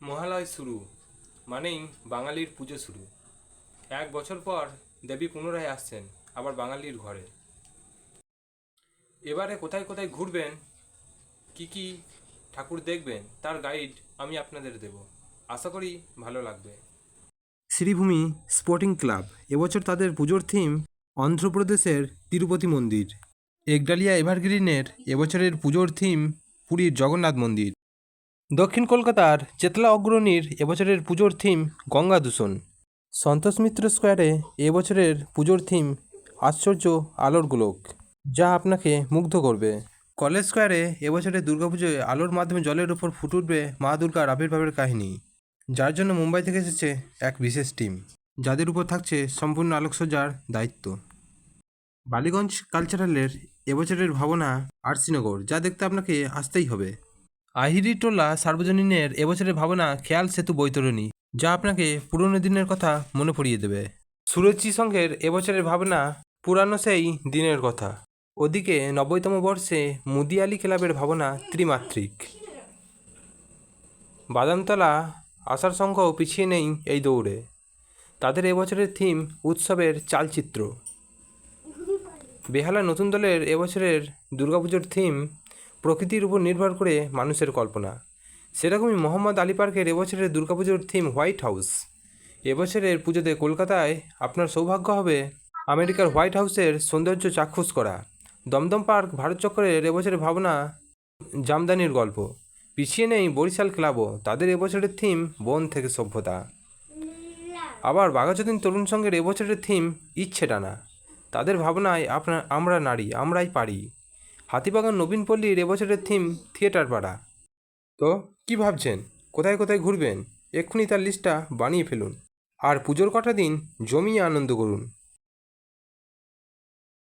মহালয় শুরু, মানেই বাঙালির পুজো শুরু। এক বছর পর দেবী পুনরায় আসছেন, আবার বাঙালির ঘরে। এবারে কোথায় কোথায় ঘুরবেন, কি কি ঠাকুর দেখবেন, তার গাইড আমি আপনাদের দেব। আশা করি ভালো লাগবে। শ্রীভূমি স্পোর্টিং ক্লাব এবছর তাদের পুজোর থিম অন্ধ্রপ্রদেশের তিরুপতি মন্দির। একডালিয়া এভারগ্রিনের এবছরের পুজোর থিম পুরীর জগন্নাথ মন্দির। দক্ষিণ কলকাতার চেতলা অগ্রণীর এবছরের পুজোর থিম গঙ্গা দূষণ। সন্তোষ মিত্র স্কোয়ারে এবছরের পুজোর থিম আশ্চর্য আলোর গোলক, যা আপনাকে মুগ্ধ করবে। কলেজ স্কোয়ারে এবছরের দুর্গাপুজোয় আলোর মাধ্যমে জলের উপর ফুটে উঠবে মা দুর্গার আবির্ভাবের কাহিনী, যার জন্য মুম্বাই থেকে এসেছে এক বিশেষ টিম, যাদের উপর থাকছে সম্পূর্ণ আলোকসজ্জার দায়িত্ব। বালিগঞ্জ কালচারালের এবছরের ভাবনা আরসিনগর, যা দেখতে আপনাকে আসতেই হবে। আহিরি টোলা সার্বজনীনের এবছরের ভাবনা খেয়াল সেতু বৈতরণী, যা আপনাকে পুরনো দিনের কথা মনে পড়িয়ে দেবে। সুরজি সংঘের এবছরের ভাবনা পুরানো সেই দিনের কথা। ওদিকে নব্বইতম বর্ষে মুদিয়ালি ক্লাবের ভাবনা ত্রিমাত্রিক। বাদামতলা আশার সংঘও পিছিয়ে নেই এই দৌড়ে। তাদের এবছরের থিম উৎসবের চালচিত্র। বেহালা নতুন দলের এবছরের দুর্গাপুজোর থিম প্রকৃতির উপর নির্ভর করে মানুষের কল্পনা। সেরকমই মোহাম্মদ আলী পার্কের এবছরের দুর্গাপুজোর থিম হোয়াইট হাউস এবছরের পুজোতে কলকাতায় আপনার সৌভাগ্য হবে আমেরিকার হোয়াইট হাউসের সৌন্দর্য চাক্ষুষ করা। দমদম পার্ক ভারত চক্রের এবছরের ভাবনা জামদানির গল্প। পিছিয়ে নেই বরিশাল ক্লাবও তাদের এবছরের থিম বন থেকে সভ্যতা। আবার বাঘাযতীন তরুণ সংঘের এবছরের থিম ইচ্ছে টানা। তাদের ভাবনায় আপনার আমরা নারী, আমরাই পারি। হাতিবাগান নবীন পল্লীর এবছরের থিম থিয়েটার পাড়া। তো, কি ভাবছেন? কোথায় কোথায় ঘুরবেন? এক্ষুনি তার লিস্টটা বানিয়ে ফেলুন। আর পুজোর কটা দিন জমিয়ে আনন্দ করুন।